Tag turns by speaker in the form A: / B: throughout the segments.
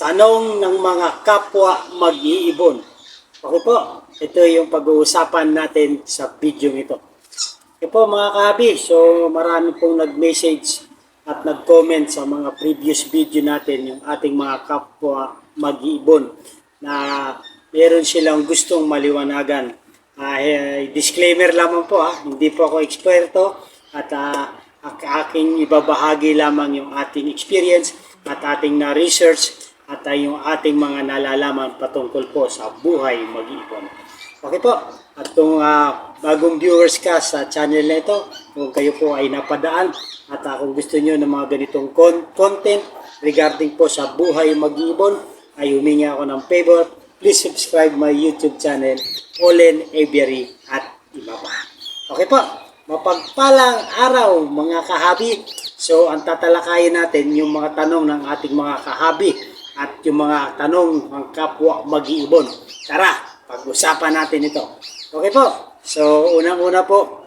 A: Tanong ng mga kapwa mag-iibon. Okay po, ito yung pag-uusapan natin sa video ito. Okay po mga kahabi, so marami pong nag-message at nag-comment sa mga previous video natin yung ating mga kapwa mag-iibon na meron silang gustong maliwanagan. Ah, eh, disclaimer lamang po ha, hindi po ako eksperto at ah, ak- aking ibabahagi lamang yung ating experience at ating na-research at ah, yung ating mga nalalaman patungkol po sa buhay mag-iipon. Okay po, at kung ah, bagong viewers ka sa channel na ito, kung kayo po ay napadaan at ah, kung gusto nyo ng mga ganitong con- content regarding po sa buhay mag-iipon, ay humingi ako ng favor, please subscribe my YouTube channel, Olen Aviary at iba pa. Okay po, mapagpalang araw mga kahabi. So ang tatalakayin natin yung mga tanong ng ating mga kahabi at yung mga tanong ng kapwa mag-iibon. Tara, pag-usapan natin ito. Okay po, so unang-una po,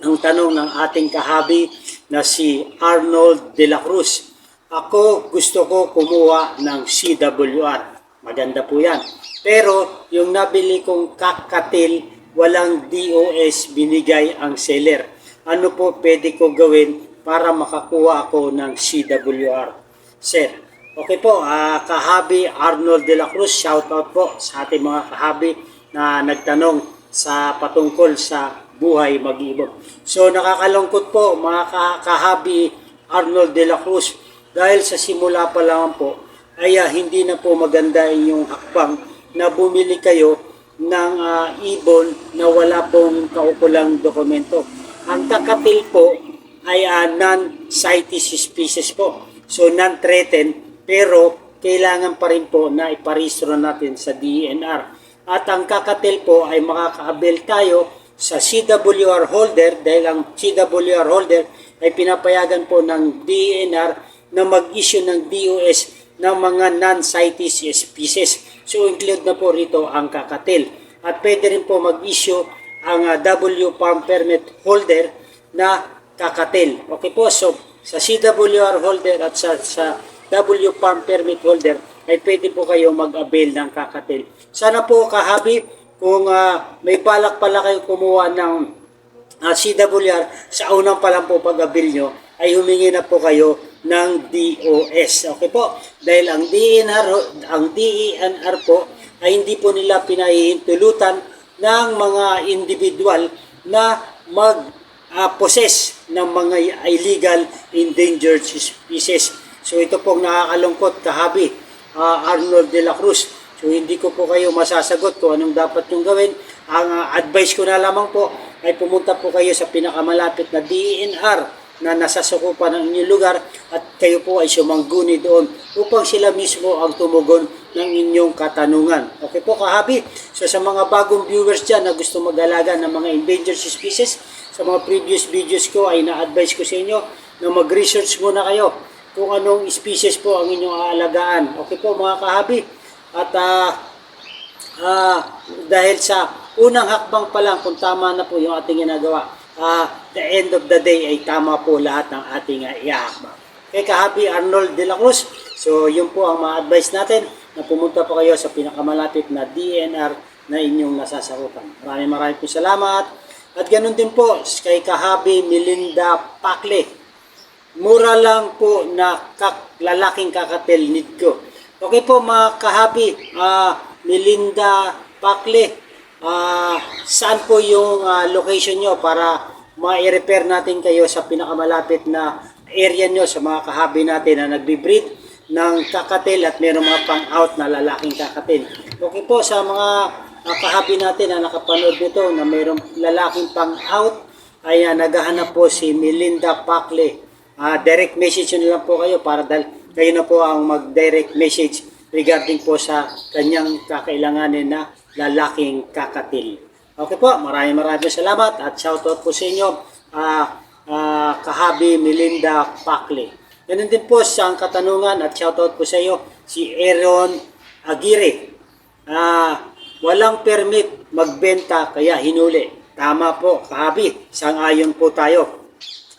A: ang tanong ng ating kahabi na si Arnold De La Cruz. Ako gusto ko kumuha ng CWR. Maganda po yan. Pero yung nabili kong kakatil, walang DOS binigay ang seller. Ano po pwede ko gawin para makakuha ako ng CWR? Sir, okay po, ah, kahabi Arnold De La Cruz, shout out po sa ating mga kahabi na nagtanong sa patungkol sa buhay mag-ibon. So nakakalungkot po mga ka- kahabi Arnold De La Cruz dahil sa simula pa lang po ay ah, hindi na po maganda inyong hakbang na bumili kayo ng ah, ibon na wala pong kaukulang dokumento. Ang kakatil po ay ah, non-CITES species po. So non-threatened pero kailangan pa rin po na iparehistro natin sa DENR. At ang kakatil po ay makakaabel tayo sa CWR holder dahil ang CWR holder ay pinapayagan po ng DENR na mag-issue ng DOS ng mga non-CITES species. So include na po rito ang kakatil. At pwede rin po mag-issue ang ah, W Farm Permit holder na kakatil. Okay po, so sa CWR holder at sa, sa W Farm Permit holder ay pwede po kayo mag-avail ng kakatil. Sana po kahabi kung ah, may balak pala kayo kumuha ng uh, CWR sa unang pa lang po pag-avail nyo ay humingi na po kayo ng DOS. Okay po? Dahil ang DENR, ang DENR po ay hindi po nila pinahihintulutan ng mga individual na mag ah, possess ng mga illegal endangered species. So ito pong nakakalungkot kahabi ah, Arnold de la Cruz. So hindi ko po kayo masasagot kung anong dapat yung gawin. Ang ah, advice ko na lamang po ay pumunta po kayo sa pinakamalapit na DENR na nasa sukupan ng inyong lugar at kayo po ay sumangguni doon upang sila mismo ang tumugon ng inyong katanungan. Okay po kahabi? So sa mga bagong viewers dyan na gusto mag-alaga ng mga endangered species, sa mga previous videos ko ay na-advise ko sa inyo na mag-research muna kayo kung anong species po ang inyong aalagaan. Okay po mga kahabi? At ah, ah, dahil sa unang hakbang pa lang kung tama na po yung ating ginagawa, ah, the end of the day ay tama po lahat ng ating uh, ihahakbang. Kay kahabi Arnold de la Cruz, so yun po ang ma-advise natin na pumunta po kayo sa pinakamalapit na DNR na inyong nasasakupan. Maraming maraming po salamat. At ganun din po kay kahabi Melinda Pakle. Mura lang po na kak, lalaking kakatel need ko. Okay po mga kahabi, ah, Melinda Pakle, ah, saan po yung ah, location nyo para ma-repair natin kayo sa pinakamalapit na area nyo sa mga kahabi natin na nagbe-breed ng kakatil at mayroong mga pang-out na lalaking kakatil. Okay po sa mga ah, kahabi natin na nakapanood nito na mayroong lalaking pang-out ay ah, naghahanap po si Melinda Pakle. Ah, direct message nyo lang po kayo para dahil kayo na po ang mag-direct message regarding po sa kanyang kakailanganin na lalaking kakatil. Okay po, maraming maraming salamat at shoutout po sa inyo, ah, ah, kahabi Melinda Pakle. Ganun din po sa katanungan at shoutout po sa iyo, si Aaron Aguirre. Ah, walang permit magbenta kaya hinuli. Tama po, kahabi, sang-ayon po tayo.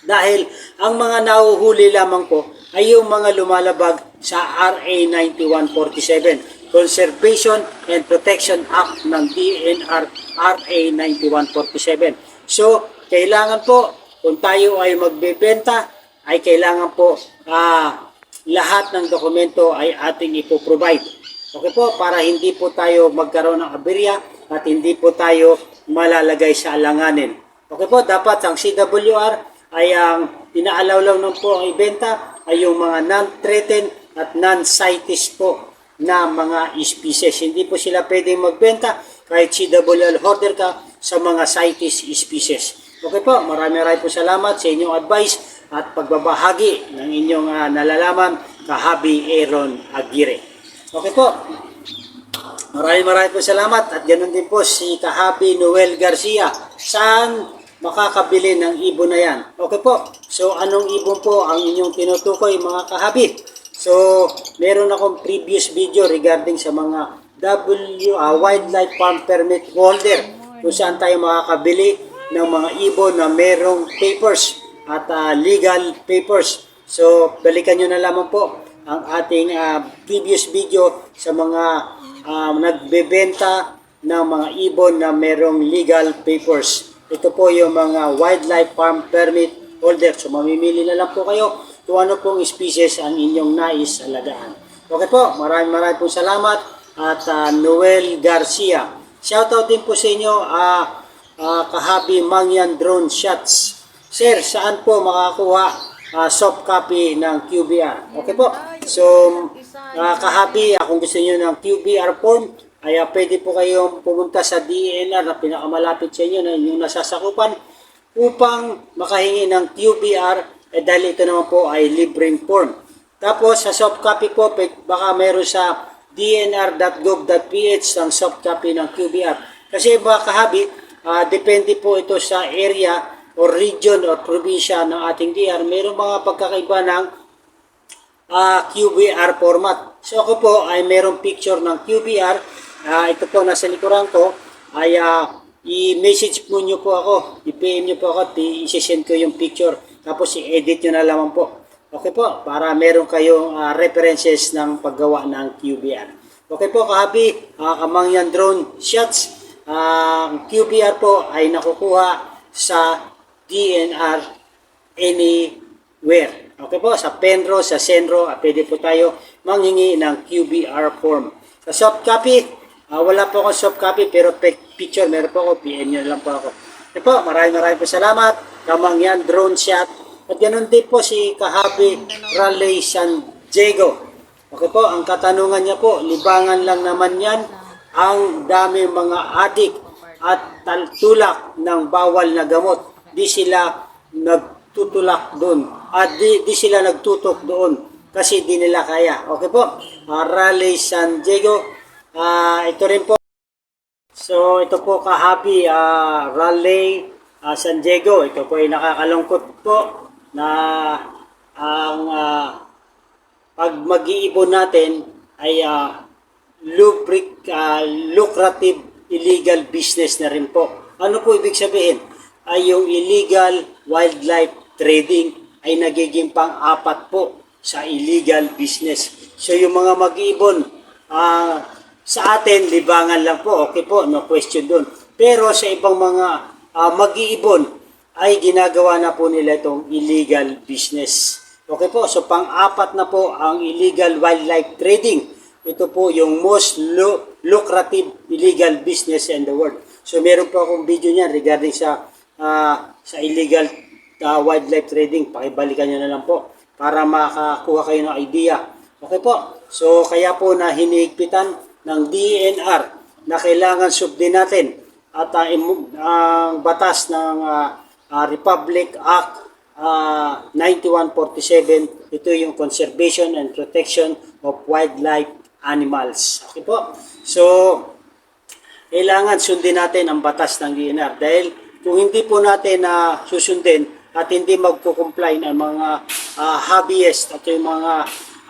A: Dahil ang mga nahuhuli lamang po ay yung mga lumalabag sa RA 9147, Conservation and Protection Act ng DNR RA 9147. So, kailangan po, kung tayo ay magbebenta, ay kailangan po ah, lahat ng dokumento ay ating ipoprovide. Okay po, para hindi po tayo magkaroon ng aberya at hindi po tayo malalagay sa alanganin. Okay po, dapat ang CWR ay ang inaalaw lang ng po ang ibenta ay yung mga non-threatened at non-CITES po na mga species. Hindi po sila pwedeng magbenta kahit CWR holder ka sa mga CITES species. Okay po, maraming maraming po salamat sa inyong advice at pagbabahagi ng inyong ah, nalalaman kahabi Aaron Aguirre. Okay po, Maraming maraming po salamat at ganoon din po si Kahapi Noel Garcia. Saan makakabili ng ibon na yan? Okay po. So anong ibon po ang inyong tinutukoy mga kahabi? So meron akong previous video regarding sa mga W ah, Wildlife Farm Permit Holder kung saan tayo makakabili ng mga ibon na merong papers at ah, legal papers. So balikan nyo na lamang po ang ating ah, previous video sa mga um, nagbebenta ng mga ibon na merong legal papers. Ito po yung mga wildlife farm permit holder. So mamimili na lang po kayo kung ano pong species ang inyong nais alagaan. Okay po, maraming maraming po salamat at ah, Noel Garcia. Shoutout din po sa inyo, ah ah, Kahabi Mangyan Drone Shots. Sir, saan po makakuha ah, soft copy ng QBR? Okay po. So, ah, Kahabi, ah, kung gusto niyo ng QBR form, ay ah, pwede po kayong pumunta sa DNR na pinakamalapit sa inyo na inyong nasasakupan upang makahingi ng QBR eh, dahil ito naman po ay libreng form. Tapos sa soft copy po, baka meron sa dnr.gov.ph ang soft copy ng QBR. Kasi mga kahabi, ah, depende po ito sa area or region or probinsya ng ating DR. Mayroong mga pagkakaiba ng ah, QBR format. So ako po ay merong picture ng QBR. Ah, ito po nasa likuran ko ay ah, i-message mo nyo po ako. I-PM nyo po ako at i-send ko yung picture. Tapos i-edit nyo na lamang po. Okay po, para meron kayong ah, references ng paggawa ng QBR. Okay po, kahabi, uh, kamangyan drone shots. Ah, Ang QBR po ay nakukuha sa DNR anywhere. Okay po, sa Penro, sa Senro, pwede po tayo manghingi ng QBR form. Sa soft copy, ah, wala po akong soft copy pero pic- picture meron po ako, PM nyo lang po ako. Okay po, maraming maraming po salamat. Kamangyan drone shot. At ganun din po si Kahabi Raleigh San Diego. Okay po, ang katanungan niya po, libangan lang naman yan ang dami mga adik at tulak ng bawal na gamot. Di sila nagtutulak doon. At di, di sila nagtutok doon kasi di nila kaya. Okay po, uh, Raleigh San Diego. Ah, ito rin po. So, ito po kahabi, uh, Raleigh ah, San Diego. Ito po ay nakakalungkot po na ang ah, pag mag-iibon natin ay ah, lubric, ah, lucrative illegal business na rin po. Ano po ibig sabihin? Ay yung illegal wildlife trading ay nagiging pang-apat po sa illegal business. So yung mga mag-iibon, ah, sa atin, libangan lang po, okay po, no question doon. Pero sa ibang mga ah, mag-iibon, ay ginagawa na po nila itong illegal business. Okay po, so pang-apat na po ang illegal wildlife trading. Ito po yung most lu- lucrative illegal business in the world. So meron po akong video niyan regarding sa ah, sa illegal ah, wildlife trading. Pakibalikan nyo na lang po para makakuha kayo ng idea. Okay po, so kaya po na hinihigpitan ng DNR na kailangan subdin natin at imu- ang batas ng ah, ah, Republic Act ah, 9147, ito yung Conservation and Protection of Wildlife Animals. Okay po? So, kailangan sundin natin ang batas ng DNR dahil kung hindi po natin na susundin at hindi magko-comply ng mga ah, hobbyist at yung mga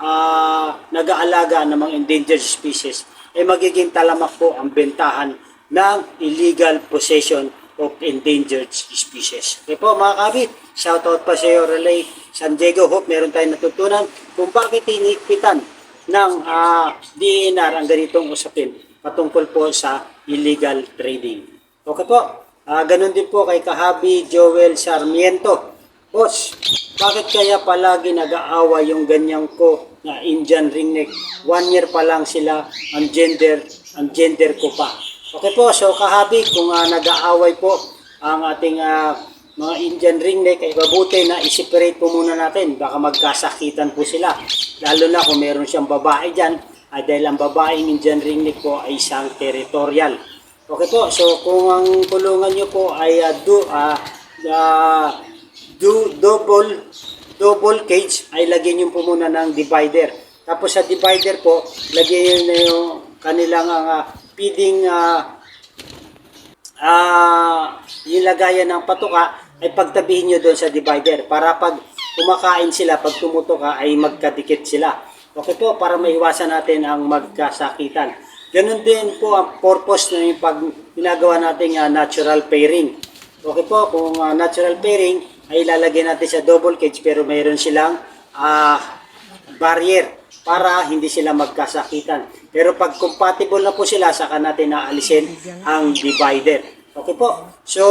A: ah, nag-aalaga ng mga endangered species, eh magiging talamak po ang bentahan ng illegal possession of endangered species. Okay po mga kabi, shoutout pa sa iyo Relay San Diego. Hope meron tayong natutunan kung bakit hinigpitan ng ah, DNR ang ganitong usapin patungkol po sa illegal trading. Okay po, Ah, ganun din po kay Kahabi Joel Sarmiento. Boss, bakit kaya palagi nag-aawa yung ganyang ko na Indian ringneck? One year pa lang sila ang gender, ang gender ko pa. Okay po, so Kahabi, kung ah, nag-aaway po ang ating ah, mga Indian ringneck, ay mabuti na i-separate po muna natin. Baka magkasakitan po sila. Lalo na kung meron siyang babae dyan, ay dahil ang babaeng Indian ringneck po ay isang territorial. Okay po, so kung ang kulungan nyo po ay uh, do, ah, ah, do, double, double cage, ay lagyan nyo po muna ng divider. Tapos sa divider po, lagyan nyo na yung kanilang uh, feeding ah, ah, yung lagayan ng patuka ay pagtabihin nyo doon sa divider para pag kumakain sila, pag tumutuka ay magkadikit sila. Okay po, para maiwasan natin ang magkasakitan. Ganun din po ang purpose ng pag ginagawa nating ah, natural pairing. Okay po, kung ah, natural pairing ay ilalagay natin sa double cage pero mayroon silang ah, barrier para hindi sila magkasakitan. Pero pag compatible na po sila, saka natin naalisin ang divider. Okay po. So,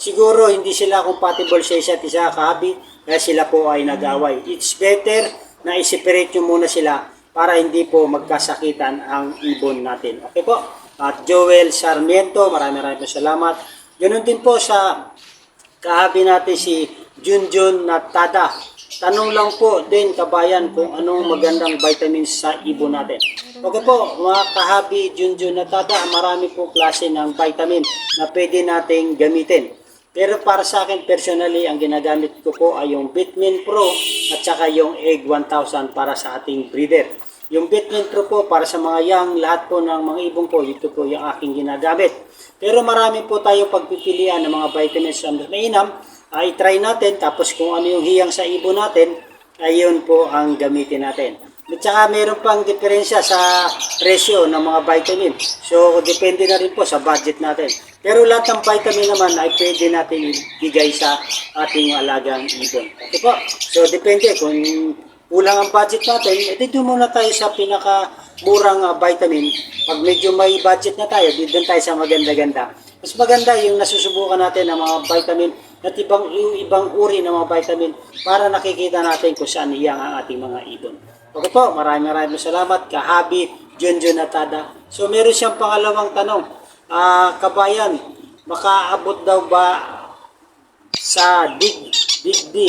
A: siguro hindi sila compatible sa isa't isa kahabi, kaya sila po ay nag-away. It's better na i-separate nyo muna sila para hindi po magkasakitan ang ibon natin. Okay po. At Joel Sarmiento, maraming maraming salamat. Ganun din po sa kahabi natin si Junjun Natada. Tanong lang po din kabayan kung anong magandang vitamins sa ibon natin. Okay po, mga kahabi Junjun Natada, marami po klase ng vitamin na pwede nating gamitin. Pero para sa akin personally, ang ginagamit ko po ay yung Bitmin Pro at saka yung Egg 1000 para sa ating breeder. Yung Bitmin Pro po para sa mga young, lahat po ng mga ibon ko, ito po yung aking ginagamit. Pero marami po tayo pagpipilian ng mga vitamins na mainam, ay try natin tapos kung ano yung hiyang sa ibon natin, ayun po ang gamitin natin. At saka meron pang diferensya sa presyo ng mga vitamin. So, depende na rin po sa budget natin. Pero lahat ng vitamin naman ay pwede natin ibigay sa ating alagang ibon. Okay po? So, depende kung kulang ang budget natin, edi doon muna tayo sa pinakamurang ah, vitamin. Pag medyo may budget na tayo, doon tayo sa maganda-ganda. Mas maganda yung nasusubukan natin ng mga vitamin at ibang yung ibang uri ng mga vitamin para nakikita natin kung saan hiyang ang ating mga ibon. Okay po, maraming maraming salamat. Kahabi, Junjun Natada. So meron siyang pangalawang tanong. Ah, kabayan, makaabot daw ba sa dig digdi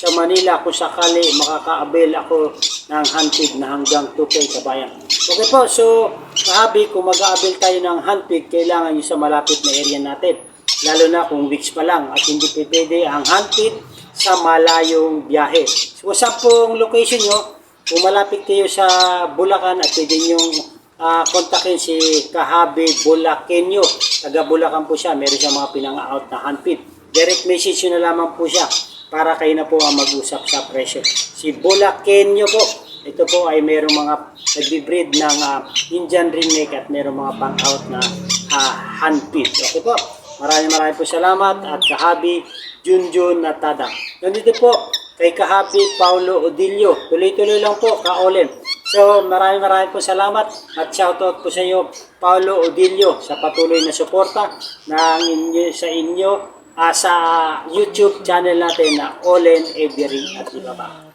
A: sa Manila kung sakali makaka-avail ako ng handpig na hanggang 2K kabayan. Okay po, so kahabi, kung mag-a-avail tayo ng handpig, kailangan yung sa malapit na area natin. Lalo na kung weeks pa lang at hindi pwede ang handpig sa malayong biyahe. So sa pong location nyo, kung malapit kayo sa Bulacan at pwede nyo ah, kontakin si Kahabi Bulakenyo. Taga Bulacan po siya. Meron siya mga pinang-out na handpid. Direct message nyo na lamang po siya para kayo na po ang mag-usap sa presyo. Si Bulakenyo po. Ito po ay merong mga nagbe-breed ng ah, Indian Ringneck at merong mga pang-out na uh, handpid. Okay po. Maraming maraming po salamat at Kahabi Junjun Natada. Nandito po kay Kahabi Paulo Odilio. Tuloy-tuloy lang po, ka-Olen. So, maraming maraming po salamat at shoutout po sa iyo, Paulo Odilio, sa patuloy na suporta ng inyo, sa inyo ah, sa YouTube channel natin na Olen Every at iba pa.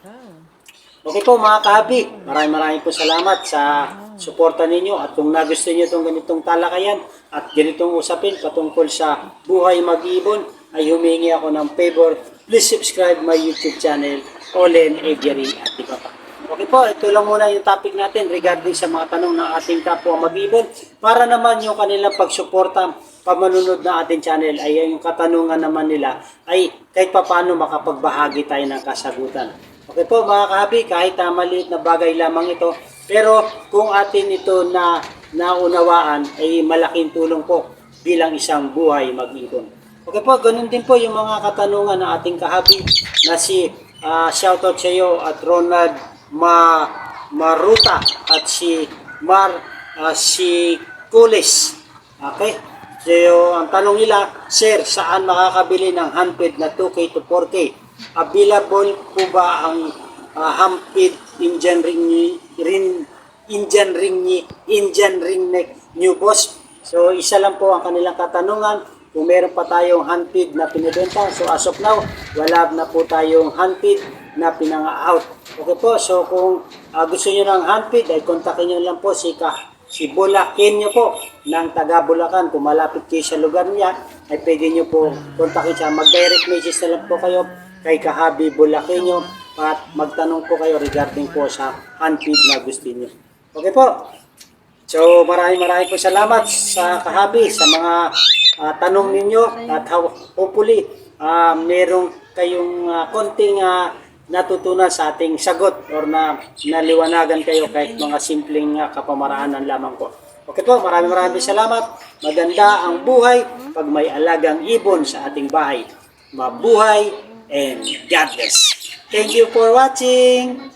A: Okay po mga kahabi, maraming maraming po salamat sa suporta ninyo at kung nagusto niyo itong ganitong talakayan at ganitong usapin patungkol sa buhay mag-ibon ay humingi ako ng favor. Please subscribe my YouTube channel, Olen Aviary at iba pa. Okay po, ito lang muna yung topic natin regarding sa mga tanong ng ating kapwa mag-ibon para naman yung kanilang pagsuporta pamanunod na ating channel ay yung katanungan naman nila ay kahit paano makapagbahagi tayo ng kasagutan. Okay po mga kahabi, kahit uh, maliit na bagay lamang ito, pero kung atin ito na naunawaan ay malaking tulong po bilang isang buhay mag-ibon. Okay po, ganun din po yung mga katanungan ng ating kahabi na si ah, shoutout sa iyo at Ronald Ma Maruta at si Mar ah, si Kulis. Okay? So, ang tanong nila, Sir, saan makakabili ng handpid na 2K to 4K? Available po ba ang uh, handpid engine ring ni rin engine ring ni engine ring neck new boss? So, isa lang po ang kanilang katanungan. Kung meron pa tayong handpid na pinibenta, so as of now, wala na po tayong handpid na pinanga-out. Okay po, so kung ah, gusto niyo ng handpid, ay kontakin niyo lang po si Ka si Bulakin nyo po ng taga Bulacan. Kung malapit kayo sa lugar niya, ay pwede nyo po kontakin siya. Mag-direct message na lang po kayo kay Kahabi Bulakin nyo at magtanong po kayo regarding po sa handpid na gusto niyo. Okay po. So maraming maraming po salamat sa Kahabi sa mga ah, tanong ninyo at hopefully ah, merong kayong ah, konting ah, natutunan sa ating sagot or na naliwanagan kayo kahit mga simpleng uh, kapamaraanan lamang po. Okay po, maraming maraming salamat. Maganda ang buhay pag may alagang ibon sa ating bahay. Mabuhay and God bless. Thank you for watching.